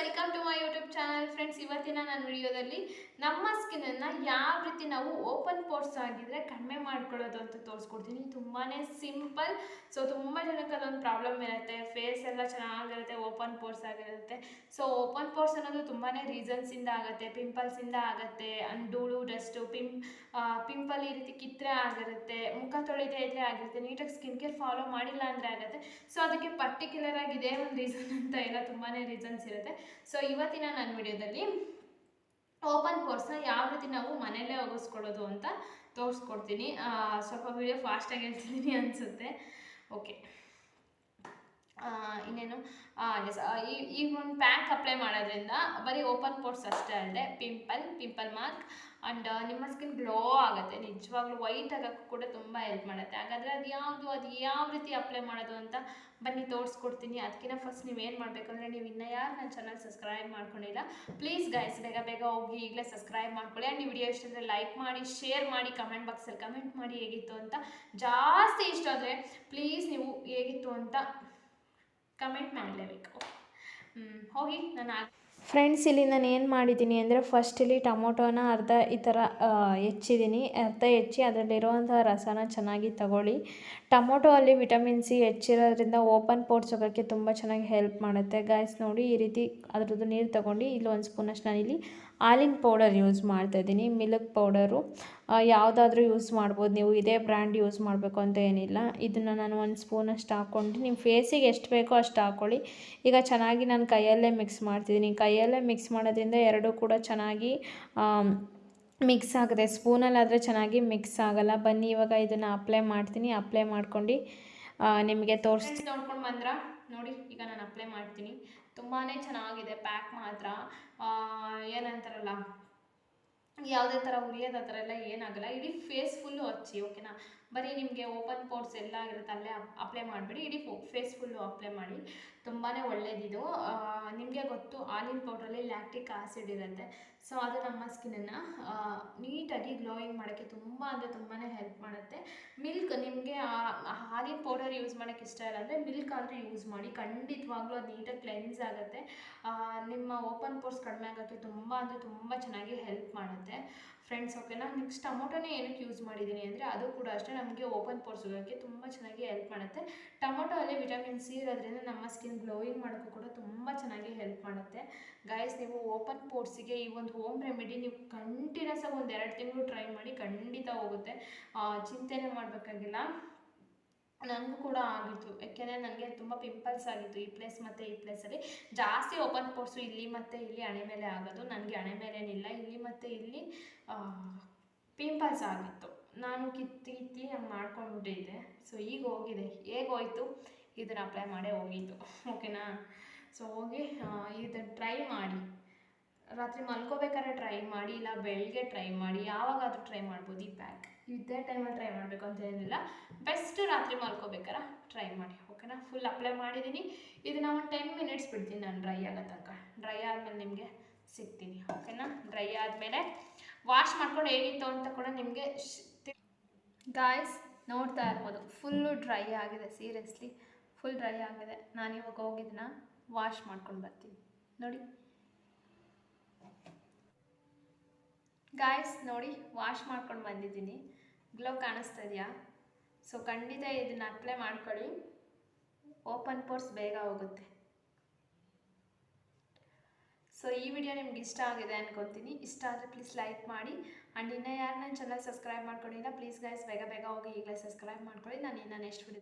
Welcome to my YouTube channel friends ಇವತ್ತಿನ ನನ್ನ ವಿಡಿಯೋದಲ್ಲಿ ನಮ್ಮ ಸ್ಕಿನ್ನನ್ನು ಯಾವ ರೀತಿ ನಾವು ಓಪನ್ ಪೋರ್ಟ್ಸ್ ಆಗಿದ್ರೆ ಕಡಿಮೆ ಮಾಡ್ಕೊಳ್ಳೋದು ಅಂತ ತೋರಿಸ್ಕೊಡ್ತೀನಿ. ತುಂಬಾ ಸಿಂಪಲ್ ಸೊ ತುಂಬ ಜನಕ್ಕೆ ಅದೊಂದು ಪ್ರಾಬ್ಲಮ್ ಇರುತ್ತೆ. ಫೇಸ್ ಎಲ್ಲ ಚೆನ್ನಾಗಿರುತ್ತೆ ಓಪನ್ ಪೋರ್ಟ್ಸ್ ಆಗಿರುತ್ತೆ. ಸೊ ಓಪನ್ ಪೋರ್ಟ್ಸ್ ಅನ್ನೋದು ತುಂಬಾ ರೀಸನ್ಸಿಂದ ಆಗುತ್ತೆ ಪಿಂಪಲ್ಸಿಂದ ಆಗುತ್ತೆ ಅಂಡ್ ಧೂಳು ಡಸ್ಟು ಪಿಂ ಪಿಂಪಲ್ ಈ ರೀತಿ ಕಿತ್ತರೆ ಆಗಿರುತ್ತೆ, ಮುಖ ತೊಳಿದೇ ಇದ್ರೆ ಆಗಿರುತ್ತೆ, ನೀಟಾಗಿ ಸ್ಕಿನ್ ಕೇರ್ ಫಾಲೋ ಮಾಡಿಲ್ಲ ಅಂದರೆ ಆಗುತ್ತೆ. ಸೊ ಅದಕ್ಕೆ ಪರ್ಟಿಕ್ಯುಲರ್ ಆಗಿ ಇದೇ ಒಂದು ರೀಸನ್ ಅಂತ ಎಲ್ಲ ತುಂಬಾ ರೀಸನ್ಸ್ ಇರುತ್ತೆ. ಸೊ ಇವತ್ತಿನ ನನ್ನ ವಿಡಿಯೋದಲ್ಲಿ ಓಪನ್ ಪೋರ್ಸ್ನ ಯಾವ ರೀತಿ ನಾವು ಮನೆಯಲ್ಲೇ ಒಗಿಸ್ಕೊಳ್ಳೋದು ಅಂತ ತೋರಿಸ್ಕೊಡ್ತೀನಿ. ಸ್ವಲ್ಪ ವಿಡಿಯೋ ಫಾಸ್ಟಾಗಿ ಹೇಳ್ತಿದ್ದೀನಿ ಅನಿಸುತ್ತೆ. ಓಕೆ ಇನ್ನೇನು? ಎಸ್ ಈ ಈ ಒಂದು ಪ್ಯಾಕ್ ಅಪ್ಲೈ ಮಾಡೋದ್ರಿಂದ ಬರೀ ಓಪನ್ ಪೋರ್ಟ್ಸ್ ಅಷ್ಟೇ ಅಲ್ಲದೆ ಪಿಂಪಲ್ ಪಿಂಪಲ್ ಮಾರ್ಕ್ ಆ್ಯಂಡ್ ನಿಮ್ಮ ಸ್ಕಿನ್ ಗ್ಲೋ ಆಗುತ್ತೆ. ನಿಜವಾಗ್ಲೂ ವೈಟ್ ಆಗೋಕ್ಕೂ ಕೂಡ ತುಂಬ ಹೆಲ್ಪ್ ಮಾಡುತ್ತೆ. ಹಾಗಾದರೆ ಅದು ಯಾವುದು, ಅದು ಯಾವ ರೀತಿ ಅಪ್ಲೈ ಮಾಡೋದು ಅಂತ ಬನ್ನಿ ತೋರಿಸ್ಕೊಡ್ತೀನಿ. ಅದಕ್ಕಿಂತ ಫಸ್ಟ್ ನೀವೇನು ಮಾಡಬೇಕಂದ್ರೆ ನೀವು ಇನ್ನೂ ಯಾರು ನನ್ನ ಚಾನಲ್ ಸಬ್ಸ್ಕ್ರೈಬ್ ಮಾಡ್ಕೊಂಡಿಲ್ಲ ಪ್ಲೀಸ್ ಗೈಸ್ ಬೇಗ ಬೇಗ ಹೋಗಿ ಈಗಲೇ ಸಬ್ಸ್ಕ್ರೈಬ್ ಮಾಡ್ಕೊಳ್ಳಿ. ಆ್ಯಂಡ್ ಈ ವಿಡಿಯೋ ಇಷ್ಟ ಅಂದರೆ ಲೈಕ್ ಮಾಡಿ ಶೇರ್ ಮಾಡಿ ಕಮೆಂಟ್ ಬಾಕ್ಸಲ್ಲಿ ಕಮೆಂಟ್ ಮಾಡಿ ಹೇಗಿತ್ತು ಅಂತ ಜಾಸ್ತಿ ಇಷ್ಟ ಆದರೆ ಪ್ಲೀಸ್ ನೀವು ಹೇಗಿತ್ತು ಅಂತ ಕಮೆಂಟ್ ಮಾಡಲೇಬೇಕು. ಹೋಗಿ ನಾನು ಫ್ರೆಂಡ್ಸ್ ಇಲ್ಲಿ ನಾನು ಏನು ಮಾಡಿದ್ದೀನಿ ಅಂದರೆ ಫಸ್ಟ್ ಇಲ್ಲಿ ಟೊಮೊಟೊನ ಅರ್ಧ ಈ ಥರ ಹೆಚ್ಚಿದ್ದೀನಿ. ಅರ್ಧ ಹೆಚ್ಚಿ ಅದರಲ್ಲಿರುವಂಥ ರಸನ ಚೆನ್ನಾಗಿ ತಗೊಳ್ಳಿ. ಟೊಮೊಟೊ ಅಲ್ಲಿ ವಿಟಮಿನ್ ಸಿ ಹೆಚ್ಚಿರೋದ್ರಿಂದ ಓಪನ್ ಪೋರ್ಟ್ಸ್ ಹೋಗೋಕ್ಕೆ ತುಂಬ ಚೆನ್ನಾಗಿ ಹೆಲ್ಪ್ ಮಾಡುತ್ತೆ. ಗಾಯ್ಸ್ ನೋಡಿ ಈ ರೀತಿ ಅದರದ್ದು ನೀರು ತೊಗೊಂಡು ಇಲ್ಲಿ ಒಂದು ಸ್ಪೂನಷ್ಟು ನಾನಿಲ್ಲಿ ಹಾಲಿನ ಪೌಡರ್ ಯೂಸ್ ಮಾಡ್ತಾ ಇದ್ದೀನಿ, ಮಿಲ್ಕ್ ಪೌಡರು. ಯಾವುದಾದ್ರೂ ಯೂಸ್ ಮಾಡ್ಬೋದು, ನೀವು ಇದೇ ಬ್ರ್ಯಾಂಡ್ ಯೂಸ್ ಮಾಡಬೇಕು ಅಂತ ಏನಿಲ್ಲ. ಇದನ್ನು ನಾನು ಒಂದು ಸ್ಪೂನಷ್ಟು ಹಾಕ್ಕೊಂಡು ನಿಮ್ಮ ಫೇಸಿಗೆ ಎಷ್ಟು ಬೇಕೋ ಅಷ್ಟು ಹಾಕ್ಕೊಳ್ಳಿ ಈಗ ಚೆನ್ನಾಗಿ ನಾನು ಕೈಯಲ್ಲೇ ಮಿಕ್ಸ್ ಮಾಡ್ತಿದ್ದೀನಿ. ಕೈಯಲ್ಲೇ ಮಿಕ್ಸ್ ಮಾಡೋದ್ರಿಂದ ಎರಡೂ ಕೂಡ ಚೆನ್ನಾಗಿ ಮಿಕ್ಸ್ ಆಗುತ್ತೆ. ಸ್ಪೂನಲ್ಲಾದರೆ ಚೆನ್ನಾಗಿ ಮಿಕ್ಸ್ ಆಗಲ್ಲ. ಬನ್ನಿ, ಇವಾಗ ಇದನ್ನು ಅಪ್ಲೈ ಮಾಡ್ತೀನಿ. ಅಪ್ಲೈ ಮಾಡ್ಕೊಂಡು ನಿಮಗೆ ತೋರಿಸ್ತೀನಿ ನೋಡ್ಕೊಂಡು ಬಂದ್ರ? ನೋಡಿ, ಈಗ ನಾನು ಅಪ್ಲೈ ಮಾಡ್ತೀನಿ. ತುಂಬಾ ಚೆನ್ನಾಗಿದೆ ಪ್ಯಾಕ್ ಮಾತ್ರ. ಏನಂತಾರಲ್ಲ, ಯಾವುದೇ ಥರ ಉರಿಯೋದು ಆ ಥರ ಎಲ್ಲ ಏನಾಗಲ್ಲ. ಇಡೀ ಫೇಸ್ ಫುಲ್ಲು ಹಚ್ಚಿ ಓಕೆನಾ ಬರೀ ನಿಮಗೆ ಓಪನ್ ಪೋರ್ಟ್ಸ್ ಎಲ್ಲ ಇರುತ್ತೆ ಅಲ್ಲೇ ಅಪ್ಲೈ ಮಾಡಿಬಿಡಿ. ಇಡೀ ಫೇಸ್ ಫುಲ್ಲು ಅಪ್ಲೈ ಮಾಡಿ. ತುಂಬಾ ಒಳ್ಳೆಯದಿದು ನಿಮಗೆ ಗೊತ್ತು ಹಾಲಿನ ಪೌಡ್ರಲ್ಲಿ ಲ್ಯಾಕ್ಟಿಕ್ ಆಸಿಡ್ ಇರುತ್ತೆ. ಸೊ, ಅದು ನಮ್ಮ ಸ್ಕಿನ್ನನ್ನು ನೀಟಾಗಿ ಗ್ಲೋಯಿಂಗ್ ಮಾಡೋಕ್ಕೆ ತುಂಬ ಅಂದರೆ ತುಂಬಾ ಹೆಲ್ಪ್ ಮಾಡುತ್ತೆ. ಮಿಲ್ಕ್ ನಿಮಗೆ ಹಾಲಿನ ಪೌಡರ್ ಯೂಸ್ ಮಾಡೋಕ್ಕೆ ಇಷ್ಟ ಇಲ್ಲ ಅಂದರೆ ಮಿಲ್ಕ್ ಆದರೂ ಯೂಸ್ ಮಾಡಿ. ಖಂಡಿತವಾಗ್ಲೂ ಅದು ನೀಟಾಗಿ ಕ್ಲೆನ್ಸ್ ಆಗುತ್ತೆ. ನಿಮ್ಮ ಓಪನ್ ಪೋರ್ಸ್ ಕಡಿಮೆ ಆಗೋಕ್ಕೆ ತುಂಬ ಅಂದರೆ ತುಂಬ ಚೆನ್ನಾಗಿ ಹೆಲ್ಪ್ ಮಾಡುತ್ತೆ. ಫ್ರೆಂಡ್ಸ್ ಓಕೆನಾ ನೆಕ್ಸ್ಟ್ ಟೊಮೊಟೊನೇ ಏನಕ್ಕೆ ಯೂಸ್ ಮಾಡಿದ್ದೀನಿ ಅಂದರೆ ಅದು ಕೂಡ ಅಷ್ಟೇ, ನಮಗೆ ಓಪನ್ ಪೋರ್ಸ್ ಹೋಗೋಕ್ಕೆ ತುಂಬ ಚೆನ್ನಾಗಿ ಹೆಲ್ಪ್ ಮಾಡುತ್ತೆ. ಟೊಮೊಟೊ ಅಲ್ಲಿ ವಿಟಮಿನ್ ಸಿ ಇರೋದ್ರಿಂದ ನಮ್ಮ ಸ್ಕಿನ್ ಗ್ಲೋಯಿಂಗ್ ಮಾಡೋಕ್ಕೂ ಕೂಡ ತುಂಬ ಚೆನ್ನಾಗಿ ಹೆಲ್ಪ್ ಮಾಡುತ್ತೆ. ಗಾಯಸ್ ನೀವು ಓಪನ್ ಪೋರ್ಸಿಗೆ ಈ ಒಂದು ಹೋಮ್ ರೆಮಿಡಿ ನೀವು ಕಂಟಿನ್ಯೂಸ್ ಆಗಿ ಒಂದು ಎರಡು ತಿಂಗಳು ಟ್ರೈ ಮಾಡಿ ಖಂಡಿತ ಹೋಗುತ್ತೆ. ಚಿಂತೆನೇ ಮಾಡಬೇಕಾಗಿಲ್ಲ. ನನಗೂ ಕೂಡ ಆಗಿತ್ತು. ಯಾಕೆಂದರೆ ನನಗೆ ತುಂಬ ಪಿಂಪಲ್ಸ್ ಆಗಿತ್ತು. ಈ ಪ್ಲೇಸ್ ಮತ್ತು ಈ ಪ್ಲೇಸಲ್ಲಿ ಜಾಸ್ತಿ ಓಪನ್ ಪೋರ್ಸು ಇಲ್ಲಿ ಮತ್ತು ಇಲ್ಲಿ ಹಣೆ ಮೇಲೆ ಆಗೋದು. ನನಗೆ ಹಣೆ ಮೇಲೇನಿಲ್ಲ. ಇಲ್ಲಿ ಮತ್ತು ಇಲ್ಲಿ ಪಿಂಪಲ್ಸ್ ಆಗಿತ್ತು. ನಾನು ಕಿತ್ತಿ ಕಿತ್ತಿ ಹಂಗೆ ಮಾಡ್ಕೊಂಡ್ಬಿಟ್ಟಿದ್ದೆ ಸೊ ಈಗ ಹೋಗಿದೆ. ಹೇಗೆ ಇದನ್ನು ಅಪ್ಲೈ ಮಾಡೇ ಹೋಗಿತ್ತು ಓಕೆನಾ ಸೊ ಹೋಗಿ ಇದನ್ನು ಟ್ರೈ ಮಾಡಿ. ರಾತ್ರಿ ಮಲ್ಕೋಬೇಕಾದ್ರೆ ಟ್ರೈ ಮಾಡಿ, ಇಲ್ಲ ಬೆಳಗ್ಗೆ ಟ್ರೈ ಮಾಡಿ, ಯಾವಾಗಾದರೂ ಟ್ರೈ ಮಾಡ್ಬೋದು ಈ ಪ್ಯಾಕ್ ಇದೇ ಟೈಮಲ್ಲಿ ಟ್ರೈ ಮಾಡಬೇಕು ಅಂತ ಏನಿಲ್ಲ. ಬೆಸ್ಟ್ ರಾತ್ರಿ ಮಲ್ಕೋಬೇಕಾರೆ ಟ್ರೈ ಮಾಡಿ ಓಕೆನಾ ಫುಲ್ ಅಪ್ಲೈ ಮಾಡಿದ್ದೀನಿ ಇದನ್ನ ಒಂದು ಟೆನ್ ಮಿನಿಟ್ಸ್ ಬಿಡ್ತೀನಿ ನಾನು ಡ್ರೈ ಆಗೋ ತನಕ. ಡ್ರೈ ಆದಮೇಲೆ ನಿಮಗೆ ಸಿಗ್ತೀನಿ ಓಕೆನಾ ಡ್ರೈ ಆದಮೇಲೆ ವಾಶ್ ಮಾಡ್ಕೊಂಡು ಹೇಗಿತ್ತು ಅಂತ ಕೂಡ ನಿಮಗೆ ಗಾಯ್ಸ್ ನೋಡ್ತಾ ಇರ್ಬೋದು. ಫುಲ್ಲು ಡ್ರೈ ಆಗಿದೆ ಸೀರಿಯಸ್ಲಿ ಫುಲ್ ಡ್ರೈ ಆಗಿದೆ. ನಾನು ಇವಾಗ ಹೋಗಿದ್ದನ್ನ ವಾಶ್ ಮಾಡ್ಕೊಂಡು ಬರ್ತೀನಿ. ನೋಡಿ. ಗಾಯ್ಸ್ ನೋಡಿ ವಾಶ್ ಮಾಡ್ಕೊಂಡು ಬಂದಿದ್ದೀನಿ. ಗ್ಲೋ ಕಾಣಿಸ್ತಾ ಇದೆಯಾ? ಸೊ ಖಂಡಿತ ಇದನ್ನು ಅಪ್ಲೈ ಮಾಡ್ಕೊಳ್ಳಿ. ಓಪನ್ ಪೋರ್ಸ್ ಬೇಗ ಹೋಗುತ್ತೆ. ಸೊ ಈ ವಿಡಿಯೋ ನಿಮ್ಗೆ ಇಷ್ಟ ಆಗಿದೆ ಅನ್ಕೊತೀನಿ. ಇಷ್ಟ ಆದರೆ ಪ್ಲೀಸ್ ಲೈಕ್ ಮಾಡಿ. ಆ್ಯಂಡ್ ಇನ್ನೂ ಯಾರು ನನ್ನ ಚಾನಲ್ ಸಬ್ಸ್ಕ್ರೈಬ್ ಮಾಡ್ಕೊಂಡಿಲ್ಲ ಪ್ಲೀಸ್ ಗೈಸ್ ಬೇಗ ಬೇಗ ಹೋಗಿ ಈಗಲೇ ಸಬ್ಸ್ಕ್ರೈಬ್ ಮಾಡ್ಕೊಳ್ಳಿ. ನಾನು ಇನ್ನು ನೆಕ್ಸ್ಟ್ ವಿಡಿಯೋ